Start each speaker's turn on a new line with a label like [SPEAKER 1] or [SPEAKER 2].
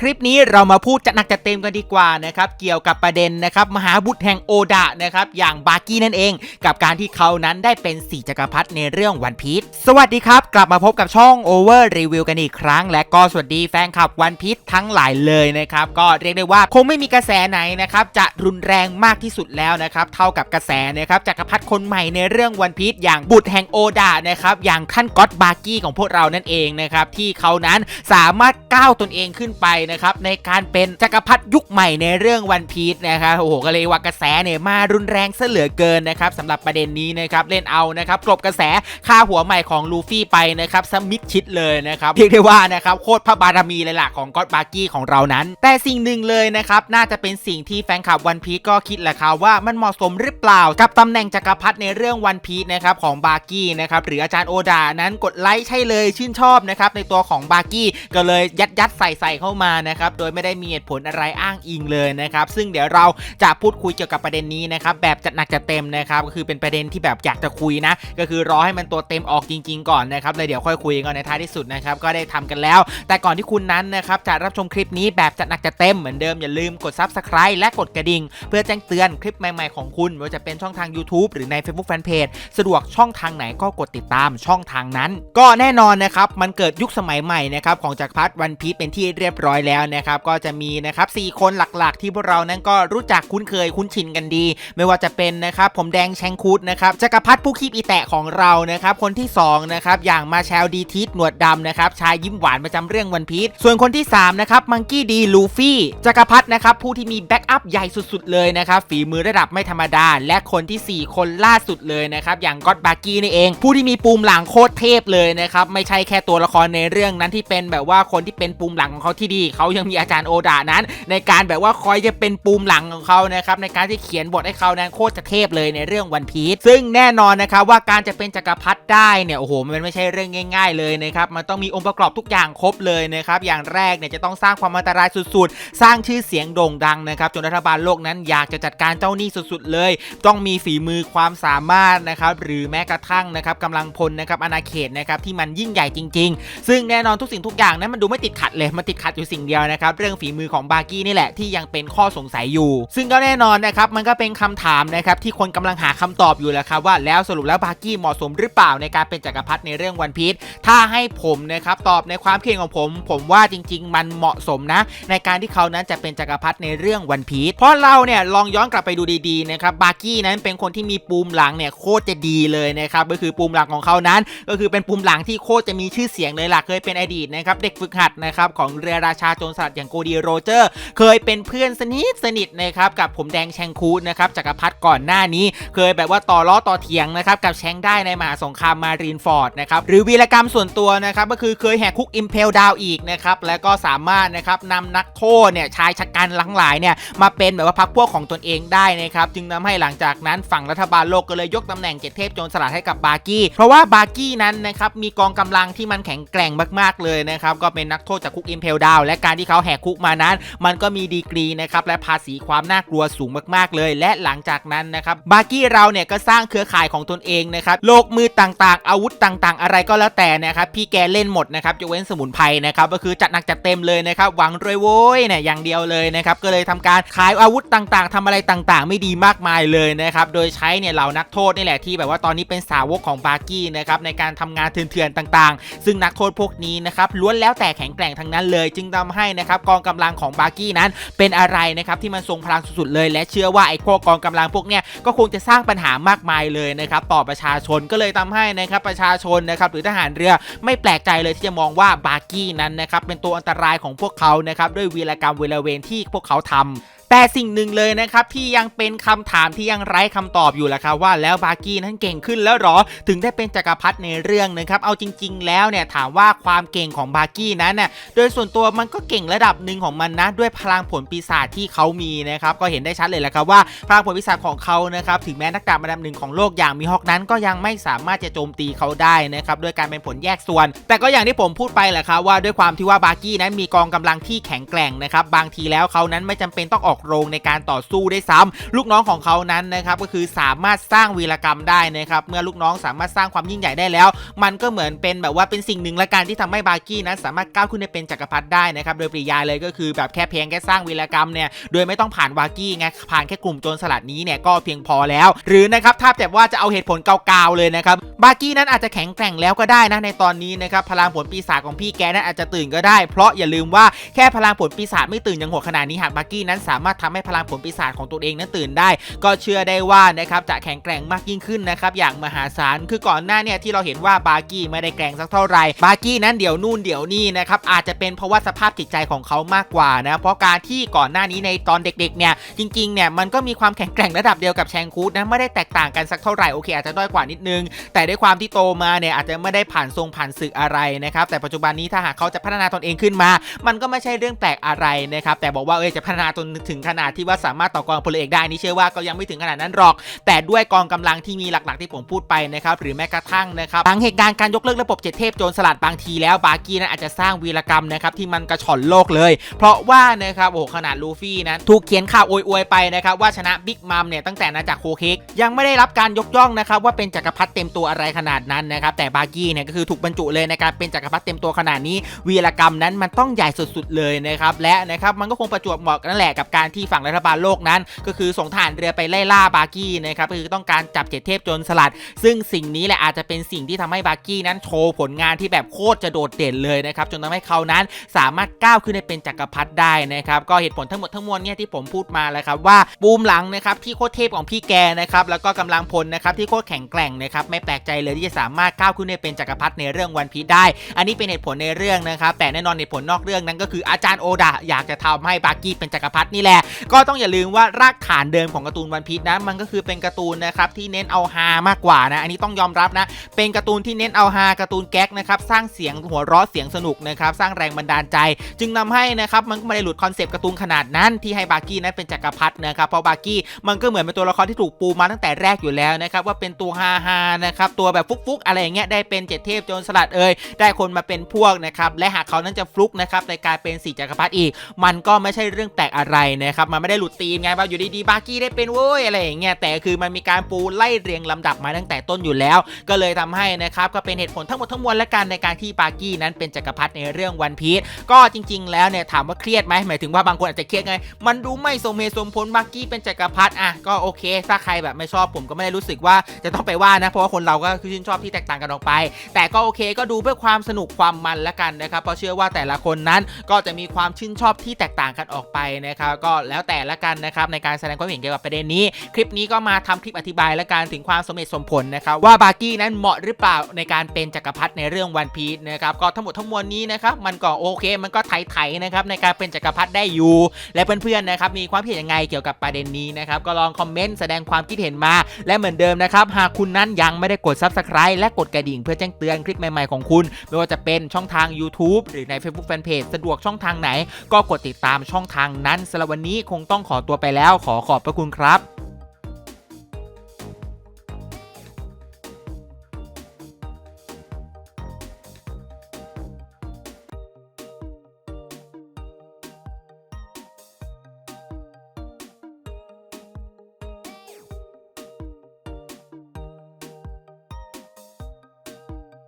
[SPEAKER 1] คลิปนี้เรามาพูดจะหนักจะเต็มกันดีกว่านะครับเกี่ยวกับประเด็นนะครับมหาบุตรแห่งโอดะนะครับอย่างบากี้นั่นเอง กับการที่เขานั้นได้เป็นสี่จักรพรรดิในเรื่องวันพี e สวัสดีครับ กลับมาพบกับช่อง Over Review กันอีกครั้ง และก็สวัสดีแฟนคลับวันพี e ทั้งหลายเลยนะครับก็เรียกได้ว่าคงไม่มีกระแสไหนนะครับจะรุนแรงมากที่สุดแล้วนะครับเท่ากับกระแสนะครับจักรพรรดิคนใหม่ในเรื่องวันพี e อย่างบุตรแห่งโอดะนะครับอย่างท่านก็อตบากี้ของพวกเรานั่นเองนะครับที่เขานั้นสามารถก้าวตนเองขึ้นไปนะครับในการเป็นจักรพรรดิยุคใหม่ในเรื่องวันพี e นะครับโอ้โหก็เลยว่ากระแสเนี่ยมารุนแรงซะเหลือเกินนะครับสำหรับประเด็นนี้นะครับเล่นเอานะครับกลบกระแสค่าหัวใหม่ของลูฟี่ไปนะครับสมิดชิดเลยนะครับเรียกได้ว่านะครับโคตรพระบารมีเลยล่ะของก็อตบาร์กี้ของเรานั้น แต่สิ่งหนึ่งเลยนะครับน่าจะเป็นสิ่งที่แฟนคลับวันพี e ก็คิดแหละครับว่ามันเหมาะสมหรือเปล่า กับตำแหน่งจักรพรรดิในเรื่องวันพีนะครับของบาร์กี้นะครับหรืออาจารย์โอดานั้นกดไลค์ใช่เลยชื่นชอบนะครับในตัวของบาร์กี้ก็เลยยัดยัดใส่ใส่เข้ามานะครับโดยไม่ได้มีเหตุผลอะไรอ้างอิงเลยนะครับซึ่งเดี๋ยวเราจะพูดคุยเกี่ยวกับประเด็นนี้นะครับแบบจัดหนักจัดเต็มนะครับก็คือเป็นประเด็นที่แบบอยากจะคุยนะ ก็คือรอให้มันตัวเต็มออกจริง ๆ ก่อนนะครับเลยเดี๋ยวค่อยคุยกันในท้ายที่สุดนะครับก็ได้ทำกันแล้ว แต่ก่อนที่คุณนั้นนะครับจะรับชมคลิปนี้แบบจัดหนักจัดเต็มเหมือนเดิมอย่าลืมกด Subscribe และกดกระดิ่ง เพื่อแจ้งเตือนคลิปใหม่ๆของคุณไม่ว่าจะเป็นช่องทาง YouTube หรือใน Facebook Fanpage สะดวกช่องทางไหนก็กดติดตามช่องทางนั้น ก็แน่นอนนะครับมันเกิดยุคสมัยใหม่นะครับของจักรพรรดิวันพีเป็นที่เรียบร้อยแล้วนะครับก็จะมีนะครับสคนหลักๆ ที่พวกเรานั้นก็รู้จักคุ้นเคยคุ้นชินกันดี ไม่ว่าจะเป็นนะครับผมแดงแชงคูดนะครับจักรพรรดิผู้คีบอีแตะของเรานะครับคนที่2นะครับอย่างมาแชลดีทิสหนวดดำนะครับชายยิ้มหวานประจำเรื่องวันพีชส่วนคนที่3นะครับมังกี้ดีลูฟี่จักรพรรดินะครับผู้ที่มีแบ็กอัพใหญ่สุดๆ เลยนะครับฝีมือระดับไม่ธรรมดา และคนทีสี่ 4 คนล่าสุดเลยนะครับอย่างก็อดบากี้นี่เอง ผู้ที่มีปูมหลังโคตรเทพเลยนะครับไม่ใช่แค่ตัวละครในเรื่องนั้นที่เป็นแบบว่าคนที่เป็นปูมหลังของเขาที่ดีเขายังมีอาจารย์โอดานั้น ในการแบบว่าคอยจะเป็นปูมหลังของเขานะครับในการที่เขียนบทให้เขานั้นโคตรจะเทพเลยในเรื่องวันพีชซึ่งแน่นอนนะครับว่าการจะเป็นจักรพรรดิได้เนี่ยโอ้โหมันไม่ใช่เรื่องง่าย ๆ เลยนะครับมันต้องมีองค์ประกอบทุกอย่างครบเลยนะครับอย่างแรกเนี่ยจะต้องสร้างความอันตรายสุดๆ สร้างชื่อเสียงโด่งดังนะครับจนรัฐบาลโลกนั้นอยากจะจัดการเจ้าหนี้สุดๆ เลย ต้องมีฝีมือความสามารถนะครับหรือแม้กระทั่งนะครับกำลังพลนะครับอาณาเขตนะครับที่มันยิ่งใหญ่จริง ๆ ซึ่งแน่นอนทุกสิ่งทุกอย่างนั้นมันดูไม่ติดขัดเลยมันติดขัดอยู่สิ่งเดียวนะครับเรื่องฝีมือของบาร์กี้นี่แหละที่ยังเป็นข้อสงสัยอยู่ ซึ่งก็แน่นอนนะครับมันก็เป็นคำถามนะครับที่คนกำลังหาคำตอบอยู่แหละครับว่าแล้วสรุปแล้วบาร์กี้เหมาะสมหรือเปล่าในการเป็นจักรพรรดิในเรื่องวันพีชถ้าให้ผมนะครับตอบในความคิดของผม ผมว่าจริง ๆ มันเหมาะสมนะ ในการที่เขานั้นจะเป็นจักรพรรดิในเรื่องวันพีชเพราะเราเนี่ยลองย้อนกลับไปดูดีๆนะครับบาร์กี้นั้นเป็นคนที่มีปูมหลังเนี่ยโคตรจะดีเลยนะครับก็คือปูมหลังของเขานั้น ก็คือเป็นปูมหลังที่โคตรจะมีชื่อเสียงเลยล่ะเคยเป็นอดีตนะครับเด็กฝึกหัดนะครับของเรือราชาโจรสลัดอย่างโกดีโรเจอร์ เคยเป็นเพื่อนสนิทสนิทนะครับกับผมแดงแชงคูดนะครับจักรพรรดิก่อนหน้านี้ เคยแบบว่าต่อล้อต่อเถียงนะครับกับแชงได้ในมหาสงครามมารีนฟอร์ดนะครับหรือวีรกรรมส่วนตัวนะครับก็คือเคยแหกคุกอิมเพลดาวอีกนะครับแล้วก็สามารถนะครับนำนักโทษเนี่ยชายชะกันหลังหลายเนี่ยมาเป็นแบบว่าพรรคพวกของตนเองได้นะครับจึงทำให้หลังจากนั้นฝั่งรัฐบาลโลกก็เลยยกตำแหน่งเจ็ดเทพโจรสลัดให้กับบาร์กี้ เพราะว่าบาร์กี้นั้นนะครับมีกองกำลังที่มันแข็งแกร่งมากๆเลยนะครับก็เป็นนักโทษจากคุกอิมเพลดาวและการที่เขาแหกคุกมานั้น มันก็มีดีกรีนะครับและภาษีความน่ากลัวสูงมากๆเลย และหลังจากนั้นนะครับบาร์กี้เราเนี่ยก็สร้างเครือข่ายของตนเองนะครับโลกมือต่างๆ อาวุธต่างๆ อะไรก็แล้วแต่นะครับพี่แกเล่นหมดนะครับยกเว้นสมุนไพรนะครับก็คือจัดหนักจัดเต็มเลยนะครับหวังรวยโว้ยเนี่ยอย่างเดียวเลยนะครับก็เลยทำการขายอาวุธต่างๆทำอะไรต่างๆ ไม่ดีมากมายเลยนะครับโดยใช้เนี่ยเหล่านักโทษนี่แหละที่แบบว่าตอนนี้เป็นสาวกของบาร์กี้นะครับในการทำงานเถื่อนๆต่างๆ ซึ่งนักโทษพวกนี้นะครับล้วนแล้วแต่แข็งแกร่งทั้งนั้นเลย จึงทำให้นะครับกองกำลังของบาร์กี้นั้น เป็นอะไรนะครับที่มันทรงพลังสุดๆเลย และเชื่อว่าไอ้พวกกองกำลังพวกเนี้ยก็คงจะสร้างปัญหามากมายเลยนะครับต่อประชาชนก็เลยทำให้นะครับประชาชนนะครับหรือทหารเรือไม่แปลกใจเลยที่จะมองว่าบาร์กี้นั้นนะครับเป็นตัวอันตรายของพวกเขานะครับด้วยวีรกรรมเวลาเวนที่พวกเขาทำ แต่สิ่งหนึ่งเลยนะครับที่ยังเป็นคำถามที่ยังไร้คำตอบอยู่แหละครับว่าแล้วบาร์กี้นั้นเก่งขึ้นแล้วหรอ ถึงได้เป็นจักรพรรดิในเรื่องนะครับเอาจริง ๆ แล้วเนี่ยถามว่าความเก่งของบาร์กี้นั้นน่ะโดยส่วนตัวมันก็เก่งระดับหนึ่งของมันนะด้วยพลังผลปีศาจที่เขามีนะครับก็เห็นได้ชัดเลยแหละครับว่าพลังผลปีศาจของเขานะครับถึงแม้นักดาบอันดับหนึ่งของโลกอย่างมีฮอกนั้นก็ยังไม่สามารถจะโจมตีเขาได้นะครับด้วยการเป็นผลแยกส่วน แต่ก็อย่างที่ผมพูดไปแหละครับว่าด้วยความที่ว่าบากี้นั้นมีกองกำลังที่แข็งแกร่งนะครับบางทีแล้วเขานั้นไม่จำเป็นต้องออกโรงในการต่อสู้ได้ซ้ำลูกน้องของเขานั้นนะครับก็คือสามารถสร้างวีรกรรมได้นะครับเมื่อลูกน้องสามารถสร้างความยิ่งใหญ่ได้แล้ว มันก็เหมือนเป็นแบบว่าเป็นสิ่งหนึ่งละกันที่ทำให้บาร์กี้นั้นสามารถก้าวขึ้นไปเป็นจักรพรรดิได้นะครับโดยปริยายเลยก็คือแบบแค่เพียงแค่สร้างวีรกรรมเนี่ยโดยไม่ต้องผ่านบาร์กี้ไงผ่านแค่กลุ่มโจรสลัดนี้เนี่ยก็เพียงพอแล้ว หรือนะครับถ้าแต่ว่าจะเอาเหตุผลเก่าๆเลยนะครับบาร์กี้นั้นอาจจะแข็งแกร่งแล้วก็ได้นะในตอนนี้นะครับพลังผลปีศาจของพี่แกนั้นอาจจะตื่นก็ได้ เพราะอย่าลืมว่าแค่พลังผลปีศาจไม่ตื่นย่างโหดขนาดนี้หากบาร์กี้นั้นสามารถทำให้พลังผลปีศาจของตัวเองนั้นตื่นได้ ก็เชื่อได้ว่านะครับจะแข็งแกร่งมากยิ่งขึ้นนะครับอย่างมหาศาลคือก่อนหน้าเนี่ยที่เราเห็นว่าบาร์กี้ไม่ได้แกร่งสักเท่าไหร่บาร์กี้นั้นเดี๋ยวนู่นเดี๋ยวนี่นะครับอาจจะเป็นเพราะว่าสภาพจิตใจของเขามากกว่านะเพราะการที่ก่อนหน้านี้ในตอนเด็กๆเนี่ยจริงๆเนี่ยมันก็มีความแข็งแกร่งระดับเดียวกับแชงคูดนะไม่ได้แตกต่างกันสักเท่าไหร่โอเคอาจจะด้อยกว่านิดนึง แต่ด้วยความที่โตมาเนี่ยอาจจะไม่ได้ผ่านทรงผ่านศึกอะไรนะครับแต่ปัจจุบันนี้ถ้าหากเขาจะพัฒนาตนเองขึ้นมา มันก็ไม่ใช่เรื่องแปลกอะไรนะครับแต่บอกว่าเอ้ยจะพัฒนาจนถึงขนาดที่ว่าสามารถต่อกรพลเอกได้นี่เชื่อว่าก็ยังไม่ถึงขนาดนั้นหรอก แต่ด้วยกองกำลังที่มีหลักๆที่ผมพูดไปนะครับหรือแม้กระทั่งนะครับบางเหตุการณ์การยกเลิกระบบเจ็ดเทพโจรสลัดบางทีแล้วบาร์กี้นั้นอาจจะสร้างวีรกรรมนะครับที่มันกระชอนโลกเลย เพราะว่านะครับโอ้ขนาดลูฟี่นั้นถูกเขียนข่าวอวยๆไปนะครับว่าชนะบิ๊กมัมเนี่ยตั้งแต่นาจากโคเค้กยังไม่ได้รับการยกย่องนะครับว่าเป็นจักรพรรดิเต็มตัวอะไรขนาดนั้นนะครับแต่บาร์กี้เนี่ยก็คือถูกบรรจุเลยในการเป็นจักรพรรดิเต็มตัวขนาดนี้ วีรกรรมนั้นมันต้องใหญ่สุดๆเลยนะครับและนะครับมันก็คงประจวบเหมาะนั่นแหละกับการที่ฝั่งรัฐบาลโลกนั้น ก็คือส่งทหารเรือไปไล่ล่าบาร์กี้นะครับคือต้องการจับเจ็ดเทพโจรสลัด ซึ่งสิ่งนี้แหละอาจจะเป็นสิ่งที่ทำให้บาร์กี้นั้นโชว์ผลงานที่แบบโคตรจะโดดเด่นเลยนะครับจนทำให้เขานั้นสามารถก้าวขึ้นไปเป็นจักรพรรดิได้นะครับก็เหตุผลทั้งหมดทั้งมวลเนี่ยที่ผมพูดมาแล้วครับว่าบูมหลังนะครับที่โคตรเทพของพี่แกนะครับแล้วก็กำลังพลนะครับที่โคตรแข็งแกร่งนะครับไม่แปลกใจเลยที่จะสามารถก้าวขึ้นไปเป็นจักรพรรดิในเรื่องวันพีได้ อันนี้เป็นเหตุผลในเรื่องนะครับแต่แน่นอนเหตุผลนอกเรื่องนั้นก็คืออาจารย์โอดะอยากจะทำให้บาร์กี้เป็นจักรพรรดินี่แหละก็ต้องอย่าลืมว่ารากฐานเดิมของการ์ตูนวันพีชนะมันก็คือเป็นการ์ตูนนะครับที่เน้นเอาฮามากกว่านะ อันนี้ต้องยอมรับนะ เป็นการ์ตูนที่เน้นเอาฮาการ์ตูนแก๊กนะครับสร้างเสียงหัวเราะเสียงสนุกนะครับสร้างแรงบันดาลใจ จึงนำให้นะครับมันก็ไม่ได้หลุดคอนเซปต์การ์ตูนขนาดนั้นที่ให้บาร์กี้นั้นเป็นจักรพรรดินะครับเพราะบาร์กี้มันก็เหมือนเป็นตัวละครที่ถูกปูมาตั้งแต่แรกอยู่แล้วนะครับว่าเป็นตัวฮาฮานะครับตัวแบบฟุกๆ อะไรอย่างเงี้ยได้เป็นเจ็ดเทพโจรสลัดเอ่ยได้คนมาเป็นพวกนะครับและหากเขานั้นจะฟลุกนะครับในการเป็นสี่จักรพรรดิอีก มันก็ไม่ใช่เรื่องแปลกอะไรนะะครับมันไม่ได้หลุดธีมไงว่าอยู่ดีๆบาร์กี้ได้เป็นเว้ยอะไรอย่างเงี้ยแต่คือมันมีการปูไล่เรียงลำดับมาตั้งแต่ต้นอยู่แล้ว ก็เลยทำให้นะครับก็เป็นเหตุผลทั้งหมดทั้งมวลและกันในการที่บาร์กี้นั้นเป็นจักรพรรดิในเรื่องวันพีชก็จริง ๆ แล้วเนี่ยถามว่าเครียดไหมหมายถึงว่าบางคนอาจจะเครียดไง มันดูไม่สมเหตุสมผลบาร์กี้เป็นจักรพรรดิอะก็โอเค ถ้าใครแบบไม่ชอบผมก็ไม่ได้รู้สึกว่าจะต้องไปว่านะเพราะว่าคนเราก็คือชื่นชอบที่แตกต่างกันออกไป แต่ก็โอเคก็ดูเพื่อความสนุกความมันละกันนะครับเพราะเชื่อว่าแต่ละคนนั้นก็จะมีความชื่นชอบที่แตกต่างกันออกไปนะครับก็แล้วแต่ละกันนะครับในการแสดงความเห็นเกี่ยวกับประเด็นนี้ คลิปนี้ก็มาทำคลิปอธิบายและการถึงความสมเหตุสมผลนะครับว่าบาร์กี้นั้นเหมาะหรือเปล่าในการเป็นจักรพรรดิในเรื่องวันพีชนะครับก็ทั้งหมดทั้งมวลนี้นะครับมันก็โอเค มันก็ไถๆนะครับในการเป็นจักรพรรดิได้อยู่ และเพื่อนๆนะครับมีความเห็นยังไงเกี่ยวกับประเด็นนี้นะครับก็ลองคอมเมนต์แสดงความคิดเห็นมา และเหมือนเดิมนะครับหากคุณนั้นยังไม่ได้กด Subscribe และกดกระดิ่งเพื่อแจ้งเตือนคลิปใหม่ๆของคุณ ไม่ว่าจะเป็นช่องทาง YouTube หรือใน Facebook Fanpage สะดวกช่องทางไหน ก็กดติดตามช่องทางนั้นสำหรับวันนี้คงต้องขอตัวไปแล้วขอขอบพระคุณครับ